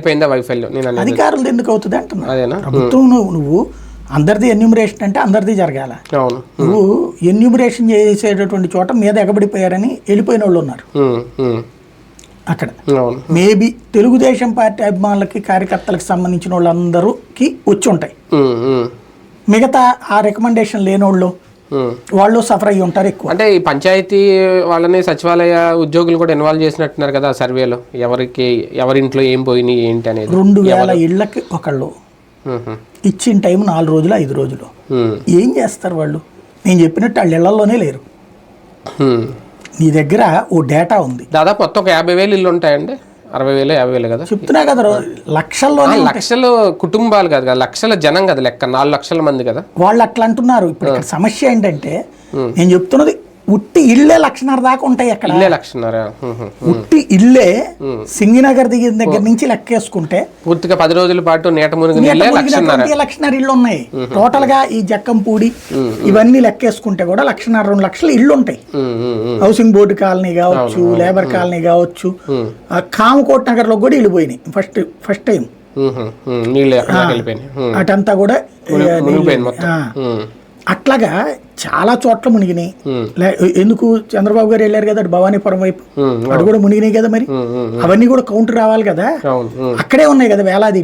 అయిపోయిందా వైఫల్యం నేను అనేది అధికారులు ఎందుకు అవుతుంది అంటున్నా? అదేనా? ప్రభుత్వం నువ్వు- నువ్వు అందరిది ఎన్యూమరేషన్ అంటే అందరిది జరగాల. అవును. నువ్వు ఎన్యూమరేషన్ చేసేటటువంటి చోట మీద ఎగబడిపోయారని వెళ్ళిపోయిన వాళ్ళు ఉన్నారు. అక్కడ. మేబీ తెలుగుదేశం పార్టీ అభిమానులకి కార్యకర్తలకు సంబంధించిన వాళ్ళందరూకి వచ్చి ఉంటాయి. మిగతా ఆ రికమెండేషన్ లేని వాళ్ళు సఫర్ అయ్యి ఉంటారు ఎక్కువ. అంటే ఈ పంచాయతీ వాళ్ళని సచివాలయ ఉద్యోగులు కూడా ఇన్వాల్వ్ చేసినట్టున్నారు కదా సర్వేలో ఎవరికి ఎవరింట్లో ఏం పోయినాయి ఏంటి అనేది. రెండు వేల ఇళ్ళకి ఒకళ్ళు ఇచ్చిన టైం నాలుగు రోజులు ఐదు రోజులు. ఏం చేస్తారు వాళ్ళు? నేను చెప్పినట్టు వాళ్ళు ఇళ్ళలోనే లేరు. నీ దగ్గర ఓ డేటా ఉంది. దాదాపు మొత్తం ఒక యాభై వేలు ఇల్లు ఉంటాయండి. అరవై వేలు యాభై వేలు కదా? చెప్తున్నా కదా ఆ, లక్షలు కుటుంబాలు కాదు కదా లక్షల జనం కదా లెక్క నాలుగు లక్షల మంది కదా? వాళ్ళు అట్లా అంటున్నారు. ఇప్పుడు సమస్య ఏంటంటే నేను చెప్తున్నది ఉట్టి ఇళ్ళే లక్షన్నర దాకా ఉంటాయి అక్కడ. ఇల్లే లక్షన్నర. ఉట్టి ఇల్లే సింగినగర్ దిగిన దగ్గర నుంచి లెక్కేసుకుంటే పూర్తిగా పది రోజుల పాటు నీట మునిగి లక్షన్నర. ఇళ్ళు ఉన్నాయి. టోటల్గా ఈ జక్కంపూడి ఇవన్నీ లెక్కేసుకుంటే కూడా లక్షన్నర రెండు లక్షల ఇళ్ళు ఉంటాయి. హౌసింగ్ బోర్డు కాలనీ కావచ్చు లేబర్ కాలనీ కావచ్చు. ఆ కామకోట్ నగర్లో కూడా ఇల్లు పోయినాయి. First first time. అటంతా కూడా అట్లాగా చాలా చోట్ల మునిగినాయి ఎందుకు చంద్రబాబు గారు వెళ్ళారు కదా భవానీపురం వైపు అటు కూడా మునిగినాయి కదా మరి. అవన్నీ కూడా కౌంటర్ రావాలి కదా. అక్కడే ఉన్నాయి కదా వేలాది.